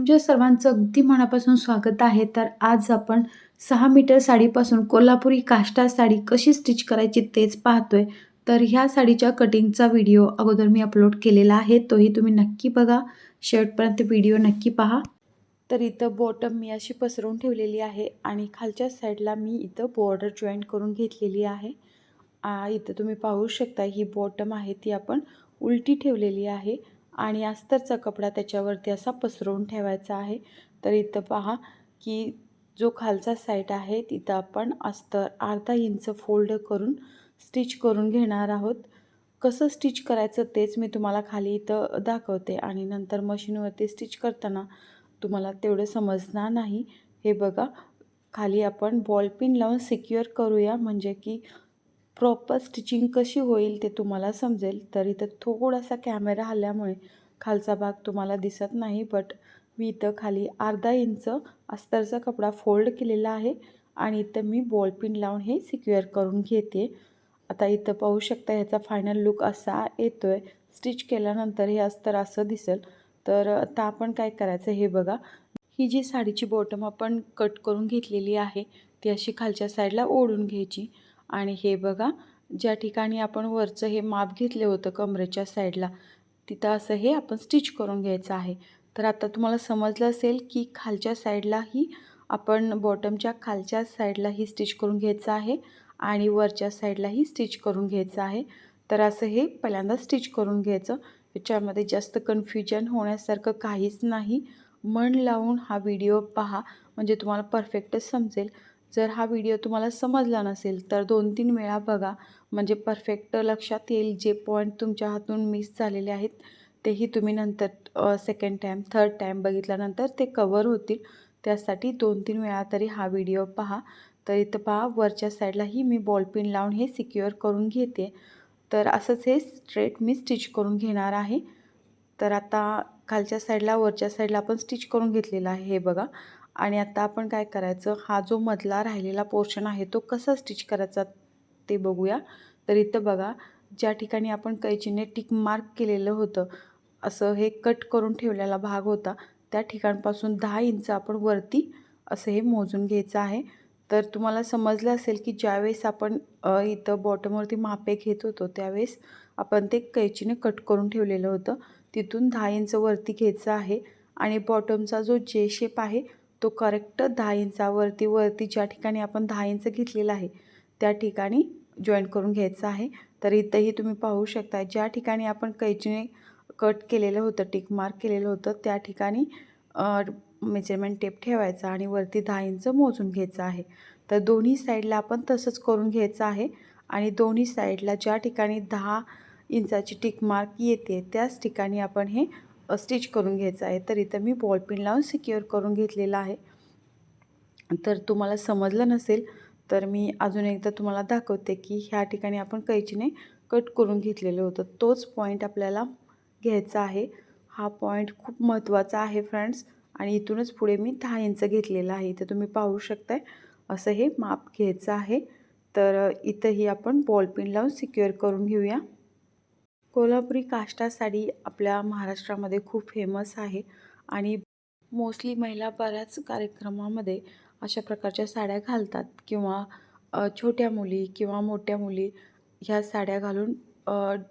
तुमच्या सर्वांचं अगदी मनापासून स्वागत आहे. तर आज आपण सहा मीटर साडीपासून कोल्हापुरी काष्टा साडी कशी स्टिच करायची तेच पाहतोय. तर ह्या साडीच्या कटिंगचा व्हिडिओ अगोदर मी अपलोड केलेला आहे. तोही तुम्ही नक्की बघा. शेवटपर्यंत व्हिडिओ नक्की पहा. तर इथं बॉटम मी अशी पसरवून ठेवलेली आहे आणि खालच्या साईडला मी इथं बॉर्डर जॉईंट करून घेतलेली आहे. इथं तुम्ही पाहू शकता ही बॉटम आहे ती आपण उलटी ठेवलेली आहे. आणि अस्तरचा कपडा त्याच्यावरती असा पसरवून ठेवायचा आहे. तर इथं पहा की जो खालचा साईड आहे तिथं आपण अस्तर अर्धा इंच फोल्ड करून स्टिच करून घेणार आहोत. कसं स्टिच करायचं तेच मी तुम्हाला खाली इथं दाखवते आणि नंतर मशीनवरती स्टिच करताना तुम्हाला तेवढं समजणार नाही. हे बघा खाली आपण बॉलपिन लावून सिक्युअर करूया म्हणजे की प्रॉपर स्टिचिंग कशी होईल ते तुम्हाला समजेल. तर इथं थोडासा कॅमेरा हल्ल्यामुळे खालचा भाग तुम्हाला दिसत नाही बट मी इथं खाली अर्धा इंच अस्तरचा कपडा फोल्ड केलेला आहे आणि इथं मी बॉलपिन लावून हे सिक्युअर करून घेते. आता इथं पाहू शकता ह्याचा फायनल लुक असा येतो आहे स्टिच केल्यानंतर हे अस्तर असं दिसेल. तर आता आपण काय करायचं हे बघा. ही जी साडीची बॉटम आपण कट करून घेतलेली आहे ती अशी खालच्या साईडला ओढून घ्यायची. आणि हे बघा ज्या ठिकाणी आपण वरचं हे माप घेतले होतं कमरेच्या साईडला तिथं असं हे आपण स्टिच करून घ्यायचं आहे. तर आता तुम्हाला समजलं असेल की खालच्या साईडलाही आपण बॉटमच्या खालच्या साईडलाही स्टिच करून घ्यायचं आहे आणि वरच्या साईडलाही स्टिच करून घ्यायचं आहे. तर असं हे पहिल्यांदा स्टिच करून घ्यायचं. याच्यामध्ये जास्त कन्फ्युजन होण्यासारखं काहीच नाही. मन लावून हा व्हिडिओ पहा म्हणजे तुम्हाला परफेक्टच समजेल. जर हा व्हिडिओ तुम्हाला समजला नसेल तर दोन तीन वेळा बघा. म्हणजे परफेक्ट लक्षात येईल जे पॉईंट तुमच्या हातून मिस झालेले आहेत तेही तुम्ही नंतर सेकंड टाईम थर्ड टाईम बघितल्यानंतर ते कवर होतील. त्यासाठी दोन तीन वेळा तरी हा व्हिडिओ पहा. तर इथं पहा वरच्या साईडलाही मी बॉलपिन लावून हे सिक्युअर करून घेते. तर असंच हे स्ट्रेट मी स्टिच करून घेणार आहे. तर आता खालच्या साईडला वरच्या साईडला आपण स्टिच करून घेतलेलं आहे हे बघा. आणि आता आपण काय करायचं? हा जो मधला राहिलेला पोर्शन आहे तो कसा स्टिच करायचा ते बघूया. तर इथं बघा ज्या ठिकाणी आपण कैचीने टिक मार्क केलेलं होतं असं हे कट करून ठेवलेला भाग होता त्या ठिकाणपासून दहा इंच आपण वरती असं हे मोजून घ्यायचं आहे. तर तुम्हाला समजलं असेल की ज्यावेळेस आपण इथं बॉटमवरती मापे घेत होतो त्यावेळेस आपण ते कैचीने कट करून ठेवलेलं होतं. तिथून दहा इंच वरती घ्यायचं आहे. आणि बॉटमचा जो जे शेप आहे तो करेक्ट दहा इंचावरती वरती ज्या ठिकाणी आपण दहा इंच घेतलेला आहे त्या ठिकाणी जॉईंट करून घ्यायचं आहे. तर इथंही तुम्ही पाहू शकता ज्या ठिकाणी आपण कैचीने कट केलेलं होतं टिक मार्क केलेलं होतं त्या ठिकाणी मेजरमेंट टेप ठेवायचा आणि वरती दहा इंच मोजून घ्यायचं आहे. तर दोन्ही साईडला आपण तसंच करून घ्यायचं आहे आणि दोन्ही साईडला ज्या ठिकाणी दहा इंचाची टिक मार्क येते त्याच ठिकाणी आपण हे स्टिच करून घ्यायचं आहे. तर इथं मी बॉलपिन लावून सिक्युअर करून घेतलेलं आहे. तर तुम्हाला समजलं नसेल तर मी अजून एकदा तुम्हाला दाखवते की ह्या ठिकाणी आपण कैचीने कट करून घेतलेलं होतं. तोच पॉईंट आपल्याला घ्यायचा आहे. हा पॉईंट खूप महत्त्वाचा आहे फ्रेंड्स आणि इथूनच पुढे मी दहा इंच घेतलेला आहे. इथं तुम्ही पाहू शकताय असं हे माप घ्यायचं आहे. तर इथंही आपण बॉलपिन लावून सिक्युअर करून घेऊया. कोल्हापुरी काष्टा साडी आपल्या महाराष्ट्रामध्ये खूप फेमस आहे. आणि मोस्टली महिला बऱ्याच कार्यक्रमामध्ये अशा प्रकारच्या साड्या घालतात. किंवा छोट्या मुली किंवा मोठ्या मुली ह्या साड्या घालून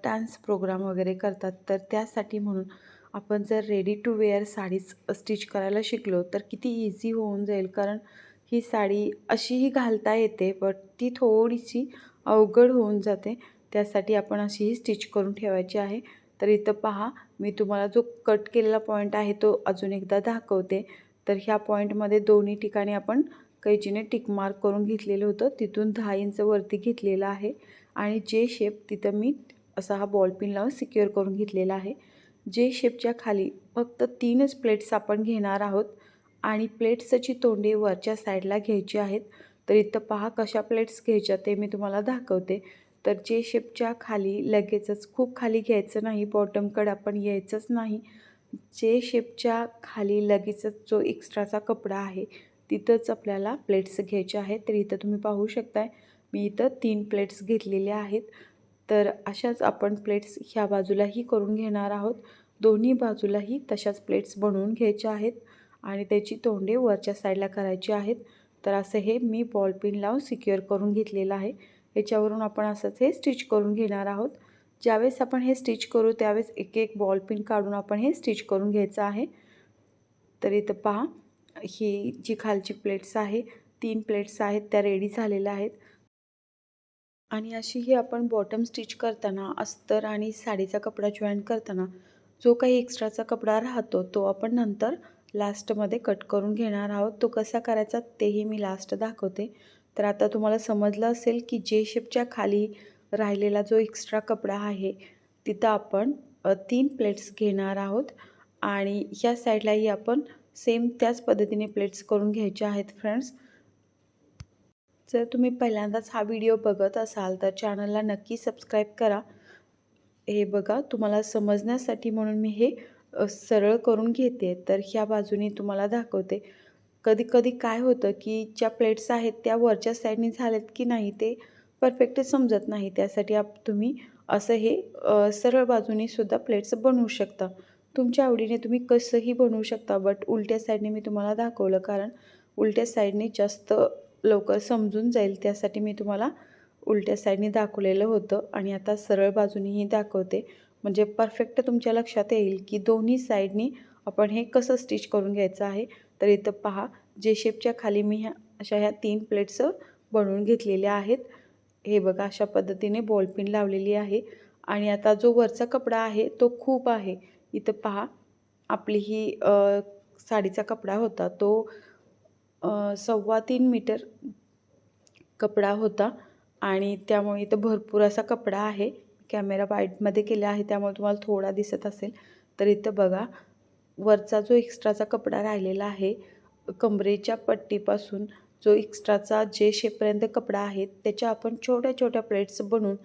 डान्स प्रोग्राम वगैरे करतात. तर त्यासाठी म्हणून आपण जर रेडी टू वेअर साडीच स्टिच करायला शिकलो तर किती इझी होऊन जाईल. कारण ही साडी अशीही घालता येते बट ती थोडीशी अवघड होऊन जाते. त्यासाठी आपण अशीही स्टिच करून ठेवायची आहे. तर इथं पहा मी तुम्हाला जो कट केलेला पॉईंट आहे तो अजून एकदा दाखवते. तर ह्या पॉईंटमध्ये दोन्ही ठिकाणी आपण कैचीने टिक मार्क करून घेतलेलं होतं. तिथून दहा इंच वरती घेतलेलं आहे. आणि जे शेप तिथं मी असा हा बॉलपिन लावून सिक्युअर करून घेतलेला आहे. जे शेपच्या खाली फक्त तीनच प्लेट्स आपण घेणार आहोत. आणि प्लेट्सची तोंडी वरच्या साईडला घ्यायची आहेत. तर इथं पहा कशा प्लेट्स घ्यायच्या ते मी तुम्हाला दाखवते. तर जे शेपच्या खाली लगेचच खूप खाली घ्यायचं नाही बॉटमकडे आपण यायचंच नाही. जे शेपच्या खाली लगेचच जो एक्स्ट्राचा कपडा आहे तिथंच आपल्याला प्लेट्स घ्यायचे आहेत. तर इथं तुम्ही पाहू शकताय मी इथं तीन प्लेट्स घेतलेल्या आहेत. तर अशाच आपण प्लेट्स ह्या बाजूलाही करून घेणार आहोत. दोन्ही बाजूलाही तशाच प्लेट्स बनवून घ्यायच्या आहेत आणि त्याची तोंडे वरच्या साईडला करायची आहेत. तर असं हे मी बॉल पिन लावून सिक्युअर करून घेतलेलं आहे. याच्यावरून आपण असंच हे स्टिच करून घेणार आहोत. ज्यावेळेस आपण हे स्टिच करू त्यावेळेस एक एक बॉल पिन काढून आपण हे स्टिच करून घ्यायचं आहे. तर इथं पहा ही जी खालची प्लेट्स आहे तीन प्लेट्स आहेत त्या रेडी झालेल्या आहेत. आणि अशी ही आपण बॉटम स्टिच करताना अस्तर आणि साडीचा कपडा जॉईन करताना जो काही एक्स्ट्राचा कपडा राहतो तो आपण नंतर लास्टमध्ये कट करून घेणार आहोत. तो कसा करायचा तेही मी लास्ट दाखवते. तर आता तुम्हाला समजलं असेल की जे शेपच्या खाली राहिलेला जो एक्स्ट्रा कपडा आहे तिथं आपण तीन प्लेट्स घेणार आहोत. आणि ह्या साईडलाही आपण सेम त्याच पद्धतीने प्लेट्स करून घ्यायच्या आहेत फ्रेंड्स जर तुम्ही पहिल्यांदाच हा व्हिडिओ बघत असाल तर चॅनलला नक्की सबस्क्राईब करा. हे बघा तुम्हाला समजण्यासाठी म्हणून मी हे सरळ करून घेते. तर ह्या बाजूने तुम्हाला दाखवते. कधी कधी काय होतं की ज्या प्लेट्स आहेत त्या वरच्या साईडने झाल्यात की नाही ते परफेक्ट समजत नाही. त्यासाठी आप तुम्ही असं हे सरळ बाजूने सुद्धा प्लेट्स बनवू शकता. तुमच्या आवडीने तुम्ही कसंही बनवू शकता बट उलट्या साईडने मी तुम्हाला दाखवलं कारण उलट्या साईडने जास्त लवकर समजून जाईल. त्यासाठी मी तुम्हाला उलट्या साईडने दाखवलेलं होतं आणि आता सरळ बाजूनेही दाखवते. म्हणजे परफेक्ट तुमच्या लक्षात येईल की दोन्ही साईडनी आपण हे कसं स्टिच करून घ्यायचं आहे. तर इथं पहा जे शेपच्या खाली मी ह्या अशा ह्या तीन प्लेट्स बनवून घेतलेल्या आहेत. हे बघा अशा पद्धतीने बॉलपिन लावलेली आहे. आणि आता जो वरचा कपडा आहे तो खूप आहे. इथं पहा आपली ही साडीचा कपडा होता तो सव्वा तीन मीटर कपडा होता. आणि त्यामुळे इथं भरपूर असा कपडा आहे. कॅमेरा वाईटमध्ये केला आहे त्यामुळे तुम्हाला थोडा दिसत असेल. तर इथं बघा वरचा जो एक्स्ट्राचा कपडा राहिलेला आहे कमरेच्या पट्टीपासून जो एक्स्ट्राचा जे शेपपर्यंत कपडा आहे त्याच्या आपण छोट्या छोट्या प्लेट्स बनवून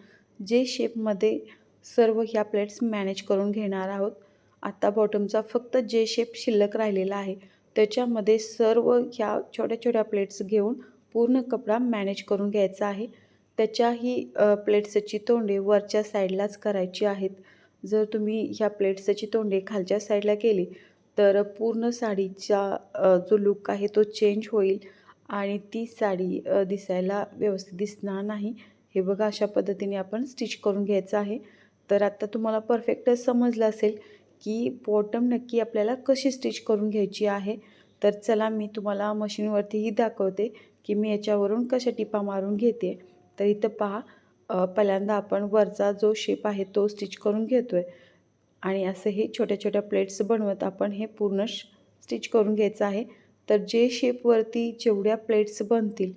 जे शेपमध्ये सर्व ह्या प्लेट्स मॅनेज करून घेणार आहोत. आता बॉटमचा फक्त जे शेप शिल्लक राहिलेला आहे त्याच्यामध्ये सर्व ह्या छोट्या छोट्या प्लेट्स घेऊन पूर्ण कपडा मॅनेज करून घ्यायचा आहे. त्याच्याही प्लेट्सची तोंडे वरच्या साईडलाच करायची आहेत. जर तुम्ही ह्या प्लेट्सची तोंडे खालच्या साईडला केली तर पूर्ण साडीचा जो लुक आहे तो चेंज होईल आणि ती साडी दिसायला व्यवस्थित दिसणार नाही. हे बघा अशा पद्धतीने आपण स्टिच करून घ्यायचं आहे. तर आत्ता तुम्हाला परफेक्ट समजलं असेल की बॉटम नक्की आपल्याला कशी स्टिच करून घ्यायची आहे. तर चला मी तुम्हाला मशीनवरतीही दाखवते की मी याच्यावरून कशा टिपा मारून घेते. तर इथं पहा पहिल्यांदा आपण वरचा जो शेप आहे तो स्टिच करून घेतो आहे आणि असं हे छोट्या छोट्या प्लेट्स बनवत आपण हे पूर्ण स्टिच करून घ्यायचं आहे. तर जे शेपवरती जेवढ्या प्लेट्स बनतील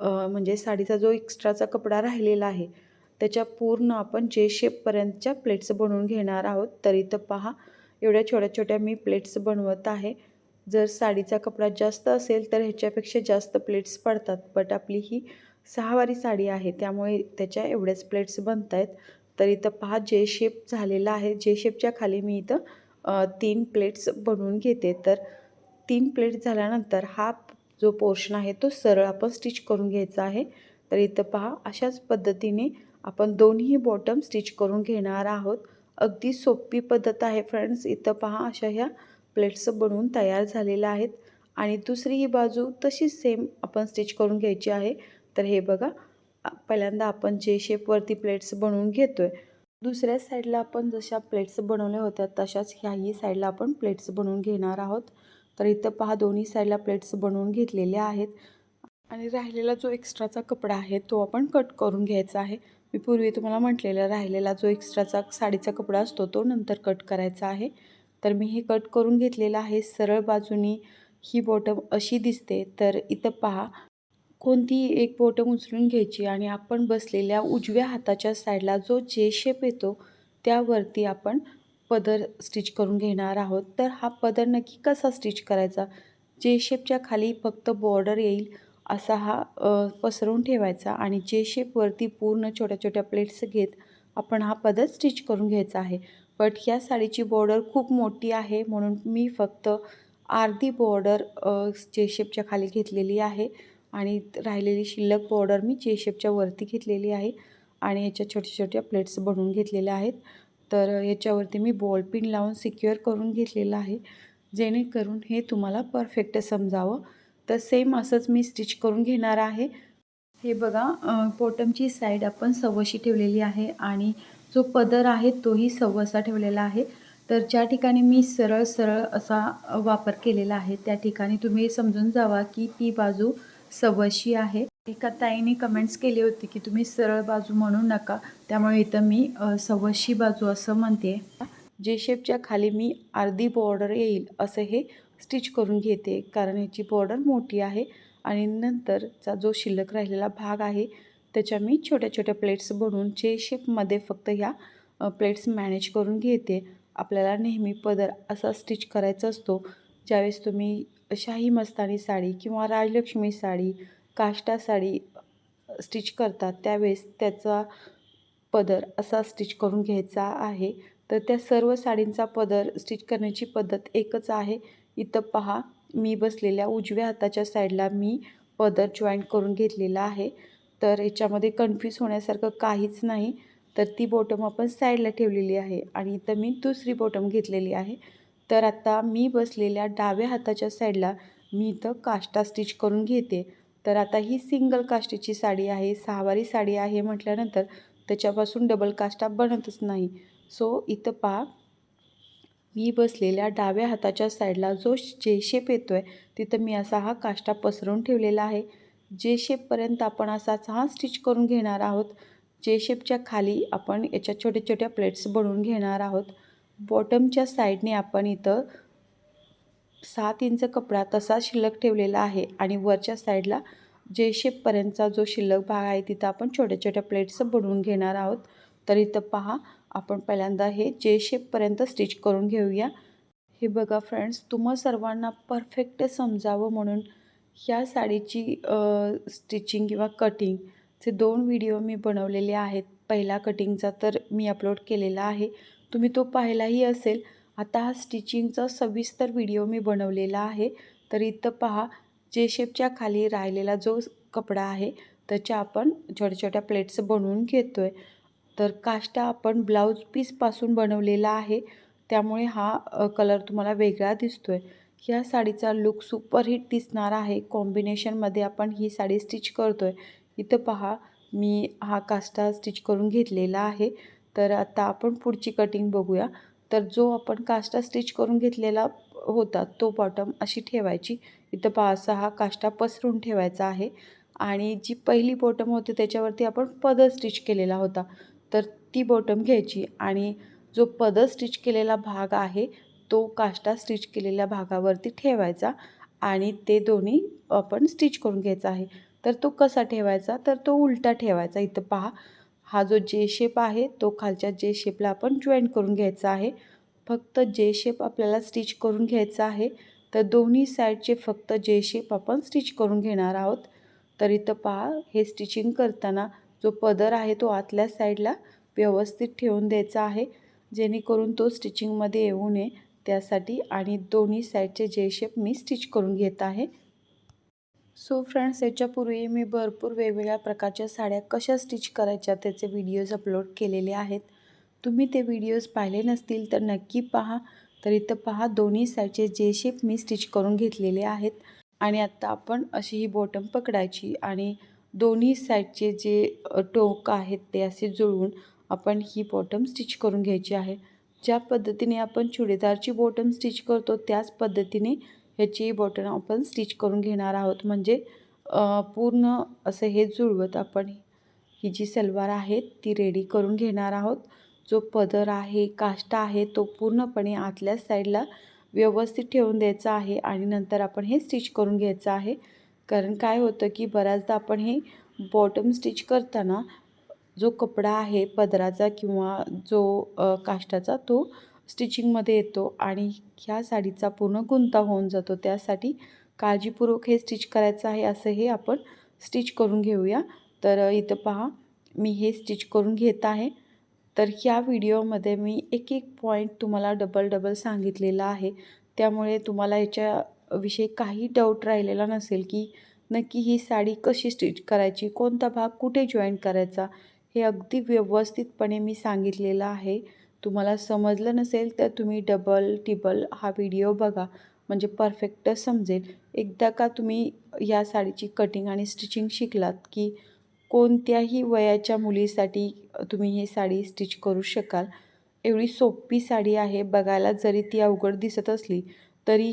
म्हणजे साडीचा जो एक्स्ट्राचा कपडा राहिलेला आहे त्याच्या पूर्ण आपण जे शेपपर्यंतच्या प्लेट्स बनवून घेणार आहोत तर इथं पहा एवढ्या छोट्या छोट्या मी प्लेट्स बनवत आहे. जर साडीचा कपडा जास्त असेल तर ह्याच्यापेक्षा जास्त प्लेट्स पडतात. बट आपली ही सहावारी साडी आहे. त्यामुळे त्याच्या एवढ्याच प्लेट्स बनत आहेत तर इथं पहा जे शेप झालेला आहे. जे शेपच्या खाली मी इथं तीन प्लेट्स बनवून घेते. तर तीन प्लेट्स झाल्यानंतर हा जो पोर्शन आहे तो सरळ आपण स्टिच करून घ्यायचा आहे. तर इथं पहा अशाच पद्धतीने आपण दोन्ही बॉटम स्टिच करून घेणार आहोत. अगदी सोपी पद्धत आहे फ्रेंड्स इथं पहा अशा ह्या प्लेट्स बनवून तयार झालेल्या आहेत. आणि दुसरी ही बाजू तशीच सेम आपण स्टिच करून घ्यायची आहे. तर हे बघा पहिल्यांदा आपण जे शेपवरती प्लेट्स बनवून घेतो आहे दुसऱ्या साईडला आपण जशा प्लेट्स बनवल्या होत्या तशाच ह्याही साईडला आपण प्लेट्स बनवून घेणार आहोत. तर इथं पहा दोन्ही साईडला प्लेट्स बनवून घेतलेल्या आहेत. आणि राहिलेला जो एक्स्ट्राचा कपडा आहे तो आपण कट करून घ्यायचा आहे. मी पूर्वी तुम्हाला म्हटलेला राहिलेला जो एक्स्ट्राचा साडीचा कपडा असतो तो नंतर कट करायचा आहे. तर मी हे कट करून घेतलेलं आहे सरळ बाजूनी. ही बॉटम अशी दिसते. तर इथं पहा कोणतीही एक बोट उचलून घ्यायची आणि आपण बसलेल्या उजव्या हाताच्या साईडला जो जे शेप येतो त्यावरती आपण पदर स्टिच करून घेणार आहोत. तर हा पदर नक्की कसा स्टिच करायचा? जे शेपच्या खाली फक्त बॉर्डर येईल असा हा पसरवून ठेवायचा आणि जे शेपवरती पूर्ण छोट्या छोट्या प्लेट्स घेत आपण हा पदर स्टिच करून घ्यायचा आहे. बट ह्या साडीची बॉर्डर खूप मोठी आहे म्हणून मी फक्त अर्धी बॉर्डर जे शेपच्या खाली घेतलेली आहे. आणि राहिलेली शिल्लक बॉर्डर मी जे शेपच्या वरती घेतलेली आहे. आणि याच्या छोट्या छोट्या प्लेट्स बनवून घेतलेल्या आहेत. तर याच्यावरती मी बॉल पिन लावून सिक्युअर करून घेतलेलं आहे. जेणेकरून हे तुम्हाला परफेक्ट समजावं. तर सेम असंच मी स्टिच करून घेणार आहे. हे बघा बॉटमची साईड आपण सव्वाशी ठेवलेली आहे आणि जो पदर आहे तोही सव्वासा ठेवलेला आहे. तर ज्या ठिकाणी मी सरळ सरळ असा वापर केलेला आहे त्या ठिकाणी तुम्ही समजून जावा की ती बाजू सव्वाशी आहे. एका ताईने कमेंट्स केली होती की तुम्ही सरळ बाजू म्हणू नका. त्यामुळे इथं मी सव्वाशी बाजू असं म्हणते जे शेपच्या खाली मी अर्धी बॉर्डर येईल असं हे स्टिच करून घेते. कारण याची बॉर्डर मोठी आहे आणि नंतरचा जो शिल्लक राहिलेला भाग आहे त्याच्या मी छोट्या छोट्या प्लेट्स बनवून जे शेपमध्ये फक्त ह्या प्लेट्स मॅनेज करून घेते आपल्याला नेहमी पदर असा स्टिच करायचा असतो. ज्यावेळेस तुम्ही शाही मस्तानी साडी किंवा राजलक्ष्मी साडी काष्टा साडी स्टिच करतात. त्यावेळेस त्याचा पदर असा स्टिच करून घ्यायचा आहे. तर त्या सर्व साडींचा पदर स्टिच करण्याची पद्धत एकच आहे. इथं पहा मी बसलेल्या उजव्या हाताच्या साईडला मी पदर जॉईंट करून घेतलेला आहे. तर याच्यामध्ये कन्फ्यूज होण्यासारखं काहीच नाही. तर ती बॉटम आपण साईडला ठेवलेली आहे आणि इथं मी दुसरी बॉटम घेतलेली आहे. तर आता मी बसलेल्या डाव्या हाताच्या साईडला मी इथं काष्टा स्टिच करून घेते. तर आता ही सिंगल काष्टीची साडी आहे सहावारी साडी आहे म्हटल्यानंतर त्याच्यापासून डबल काष्टा बनतच नाही. सो इथं पहा. मी बसलेल्या डाव्या हाताच्या साईडला जो जे शेप येतो आहे तिथं मी असा हा काष्टा पसरून ठेवलेला आहे. जे शेपपर्यंत आपण असाच हा स्टिच करून घेणार आहोत जे शेपच्या खाली आपण याच्या छोट्या छोट्या प्लेट्स बनवून घेणार आहोत. बॉटमच्या साईडने आपण इथं सात इंच कपडा तसा शिल्लक ठेवलेला आहे आणि वरच्या साईडला जे शेपपर्यंतचा जो शिल्लक भाग आहे तिथं आपण छोट्या छोट्या प्लेट्स बनवून घेणार आहोत. तर इथं पहा आपण पहिल्यांदा हे जे शेपपर्यंत स्टिच करून घेऊया. हे बघा फ्रेंड्स तुम्हा सर्वांना परफेक्ट समजावं म्हणून ह्या साडीची स्टिचिंग किंवा कटिंगचे दोन व्हिडिओ मी बनवलेले आहेत. पहिला कटिंगचा तर मी अपलोड केलेला आहे. तुम्ही तो पाहिलाही असेल. आता हा स्टिचिंगचा सविस्तर व्हिडिओ मी बनवलेला आहे. तर इथं पहा जे शेपच्या खाली राहिलेला जो कपडा आहे त्याच्या आपण छोट्या छोट्या प्लेट्स बनवून घेतो आहे तर काष्टा आपण ब्लाऊज पीसपासून बनवलेला आहे. त्यामुळे हा कलर तुम्हाला वेगळा दिसतो आहे ह्या साडीचा लुक सुपरहिट दिसणार आहे. कॉम्बिनेशनमध्ये आपण ही साडी स्टिच करतो आहे इथं पहा मी हा काष्टा स्टिच करून घेतलेला आहे. तर आता आपण पुढची कटिंग बघूया. तर जो आपण काष्टा स्टिच करून घेतलेला होता तो बॉटम अशी ठेवायची. इथं पा असा हा काष्टा पसरून ठेवायचा आहे. आणि जी पहिली बॉटम होती त्याच्यावरती आपण पदर स्टिच केलेला होता. तर ती बॉटम घ्यायची आणि जो पदर स्टिच केलेला भाग आहे तो काष्टा स्टिच केलेल्या भागावरती ठेवायचा आणि ते दोन्ही आपण स्टिच करून घ्यायचा आहे. तर तो कसा ठेवायचा? तर तो उलटा ठेवायचा. इथं पहा हा जो जे शेप आहे तो खालच्या जे शेपला आपण जॉईन करून घ्यायचा आहे. फक्त जे शेप आपल्याला स्टिच करून घ्यायचा आहे. तर दोन्ही साईडचे फक्त जे शेप आपण स्टिच करून घेणार आहोत. तर इथं पहा हे स्टिचिंग करताना जो पदर आहे तो आतल्या साईडला व्यवस्थित ठेवून द्यायचा आहे. जेणेकरून तो स्टिचिंगमध्ये येऊ नये. त्यासाठी आणि दोन्ही साईडचे जे शेप मी स्टिच करून घेत आहे. सो फ्रेंड्स याच्यापूर्वी मी भरपूर वेगवेगळ्या प्रकारच्या साड्या कशा स्टिच करायच्या त्याचे व्हिडिओज अपलोड केलेले आहेत. तुम्ही ते व्हिडिओज पाहिले नसतील तर नक्की पहा. तर इथं पहा दोन्ही साईडचे जे शेप मी स्टिच करून घेतलेले आहेत. आणि आत्ता आपण अशी ही बॉटम पकडायची आणि दोन्ही साईडचे जे टोक आहेत ते असे जुळवून आपण ही बॉटम स्टिच करून घ्यायची आहे. ज्या पद्धतीने आपण चुडीदारची बॉटम स्टिच करतो त्याच पद्धतीने ह्याची बॉटन आपण स्टिच करून घेणार आहोत. म्हणजे पूर्ण असं हे जुळवत आपण ही जी सलवार आहे ती रेडी करून घेणार आहोत. जो पदर आहे काष्टा आहे तो पूर्णपणे आतल्या साईडला व्यवस्थित ठेवून द्यायचा आहे आणि नंतर आपण हे स्टिच करून घ्यायचं आहे. कारण काय होतं की बऱ्याचदा आपण हे बॉटम स्टिच करताना जो कपडा आहे पदराचा किंवा जो काष्टाचा तो स्टिचिंगमध्ये येतो आणि ह्या साडीचा पूर्ण गुंता होऊन जातो. त्यासाठी काळजीपूर्वक हे स्टिच करायचं आहे असं हे आपण स्टिच करून घेऊया. तर इथं पहा मी हे स्टिच करून घेत आहे. तर ह्या व्हिडिओमध्ये मी एक एक पॉईंट तुम्हाला डबल डबल सांगितलेला आहे. त्यामुळे तुम्हाला याच्याविषयी काही डाऊट राहिलेला नसेल की नक्की ही साडी कशी स्टिच करायची कोणता भाग कुठे जॉईन करायचा हे अगदी व्यवस्थितपणे मी सांगितलेलं आहे. तुम्हाला समजलं नसेल तर तुम्ही डबल टिबल हा व्हिडिओ बघा. म्हणजे परफेक्ट समजेल. एकदा का तुम्ही या साडीची कटिंग आणि स्टिचिंग शिकलात की कोणत्याही वयाच्या मुलीसाठी तुम्ही ही साडी स्टिच करू शकाल. एवढी सोपी साडी आहे. बघायला जरी ती अवघड दिसत असली तरी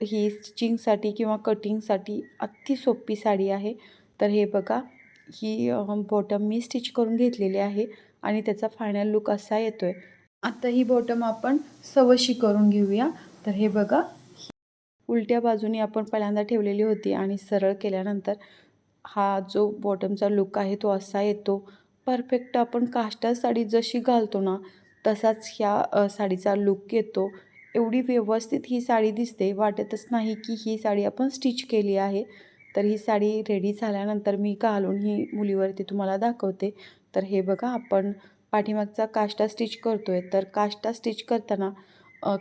ही स्टिचिंगसाठी किंवा कटिंगसाठी अति सोपी साडी आहे. तर हे बघा. ही बॉटम मी स्टिच करून घेतलेली आहे आणि त्याचा फायनल लुक असा येतो आहे आता ही बॉटम आपण सवशी करून घेऊया. तर हे बघा उलट्या बाजूने आपण पहिल्यांदा ठेवलेली होती आणि सरळ केल्यानंतर हा जो बॉटमचा लुक आहे तो असा येतो. परफेक्ट आपण काष्टा साडी जशी घालतो ना तसाच ह्या साडीचा लुक येतो. एवढी व्यवस्थित ही साडी दिसते. वाटतच नाही की ही साडी आपण स्टिच केली आहे. तर ही साडी रेडी झाल्यानंतर मी घालून ही मुलीवरती तुम्हाला दाखवते. तर हे बघा आपण पाठीमागचा काष्टा स्टिच करतो आहे तर काष्टा स्टिच करताना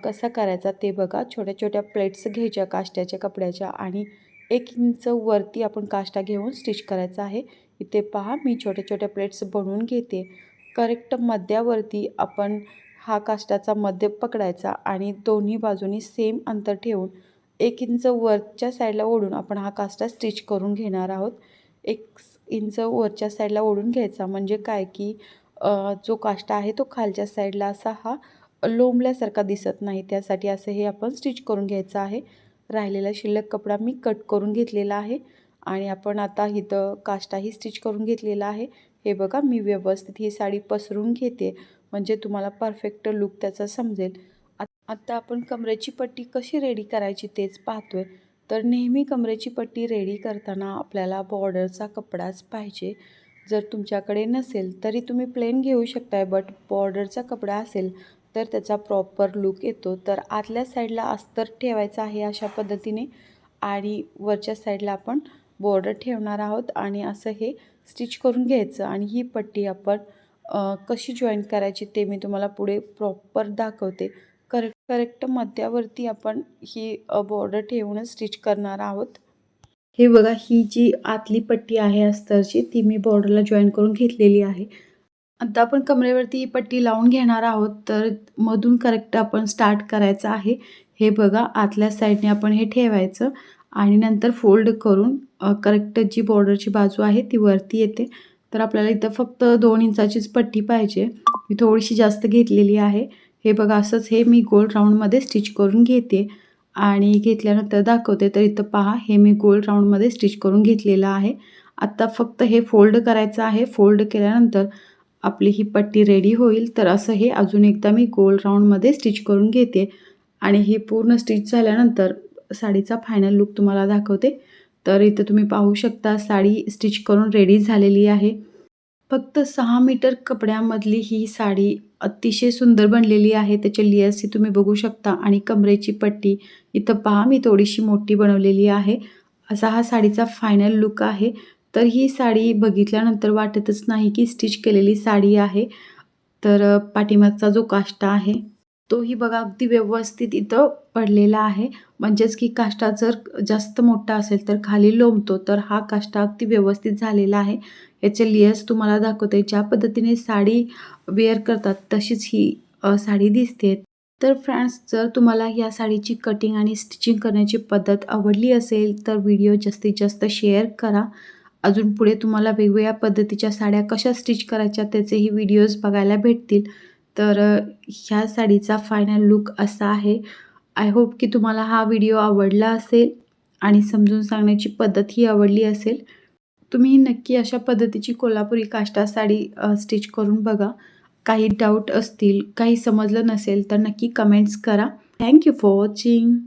कसा करायचा ते बघा. छोट्या छोट्या प्लेट्स घ्यायच्या काष्ट्याच्या कपड्याच्या आणि एक इंच वरती आपण काष्टा घेऊन स्टिच करायचा आहे. इथे पहा मी छोट्या छोट्या प्लेट्स बनवून घेते. करेक्ट मध्यावरती आपण हा काष्टाचा मध्य पकडायचा आणि दोन्ही बाजूनी सेम अंतर ठेवून एक इंच वरच्या साईडला ओढून आपण हा काष्टा स्टिच करून घेणार आहोत. एक इंच वरच्या साईडला ओढून घ्यायचा. म्हणजे काय की जो काष्टा आहे तो खालच्या साईडला असा हा लोंबल्यासारखा दिसत नाही. त्यासाठी असं हे आपण स्टिच करून घ्यायचं आहे. राहिलेला शिल्लक कपडा मी कट करून घेतलेला आहे आणि आपण आता इथं काष्टाही स्टिच करून घेतलेला आहे. हे बघा मी व्यवस्थित ही साडी पसरून घेते. म्हणजे तुम्हाला परफेक्ट लुक त्याचा समजेल. आत्ता आपण कमरेची पट्टी कशी रेडी करायची तेच पाहतोय. तर नेहमी कमरेची पट्टी रेडी करताना आपल्याला बॉर्डरचा कपडाच पाहिजे. जर तुमच्याकडे नसेल तरी तुम्ही प्लेन घेऊ शकताय बट बॉर्डरचा कपडा असेल तर त्याचा प्रॉपर लुक येतो. तर आतल्या साईडला अस्तर ठेवायचा आहे अशा पद्धतीने आणि वरच्या साईडला आपण बॉर्डर ठेवणार आहोत आणि असं हे स्टिच करून घ्यायचं. आणि ही पट्टी आपण कशी जॉईन करायची ते मी तुम्हाला पुढे प्रॉपर दाखवते. करेक्ट करेक्ट मध्यावरती आपण ही बॉर्डर ठेवूनच स्टिच करणार आहोत. हे बघा ही जी आतली पट्टी आहे अस्तरची ती मी बॉर्डरला जॉईन करून घेतलेली आहे. आता आपण कमरेवरती ही पट्टी लावून घेणार आहोत तर मधून करेक्ट आपण स्टार्ट करायचं आहे. हे बघा आतल्या साईडने आपण हे ठेवायचं आणि नंतर फोल्ड करून करेक्ट जी बॉर्डरची बाजू आहे ती वरती येते. तर आपल्याला इथं फक्त दोन इंचाचीच पट्टी पाहिजे. मी थोडीशी जास्त घेतलेली आहे. हे बघा असंच हे मी गोल राऊंडमध्ये स्टिच करून घेते. आणि घेतल्यानंतर दाखवते. तर इथं पहा हे मी गोल राऊंडमध्ये स्टिच करून घेतलेलं आहे. आत्ता फक्त हे फोल्ड करायचं आहे. फोल्ड केल्यानंतर आपली ही पट्टी रेडी होईल. तर असं हे अजून एकदा मी गोल राऊंडमध्ये स्टिच करून घेते. आणि ही पूर्ण स्टिच झाल्यानंतर साडीचा फायनल लुक तुम्हाला दाखवते. तर इथं तुम्ही पाहू शकता साडी स्टिच करून रेडी झालेली आहे. फक्त सहा मीटर कपड्यामधली ही साडी अतिशय सुंदर बनलेली आहे. त्याच्या लियर्सही तुम्ही बघू शकता. आणि कमरेची पट्टी इथं पहा मी थोडीशी मोठी बनवलेली आहे. असा हा साडीचा फायनल लुक आहे. तर ही साडी बघितल्यानंतर वाटतच नाही की स्टिच केलेली साडी आहे. तर पाठीमागचा जो काष्टा आहे तोही बघा अगदी व्यवस्थित इथं पडलेला आहे. म्हणजेच की काष्टा जर जास्त मोठा असेल तर खाली लोंबतो तर हा काष्टा अगदी व्यवस्थित झालेला आहे. याचे लियर्स तुम्हाला दाखवते. ज्या पद्धतीने साडी वेअर करतात तशीच ही साडी दिसते. तर फ्रेंड्स जर तुम्हाला या साडीची कटिंग आणि स्टिचिंग करण्याची पद्धत आवडली असेल तर व्हिडिओ जास्तीत जास्त शेअर करा. अजून पुढे तुम्हाला वेगवेगळ्या पद्धतीच्या साड्या कशा स्टिच करायच्या त्याचेही व्हिडिओज बघायला भेटतील. तर ह्या साडीचा फायनल लुक असा आहे. आय होप की तुम्हाला हा व्हिडिओ आवडला असेल आणि समजून सांगण्याची पद्धत ही आवडली असेल. तुम्ही नक्की अशा पद्धतीची कोल्हापुरी काष्टा साडी स्टिच करून बघा. काही डाऊट असतील काही समजलं नसेल तर नक्की कमेंट्स करा. Thank you for watching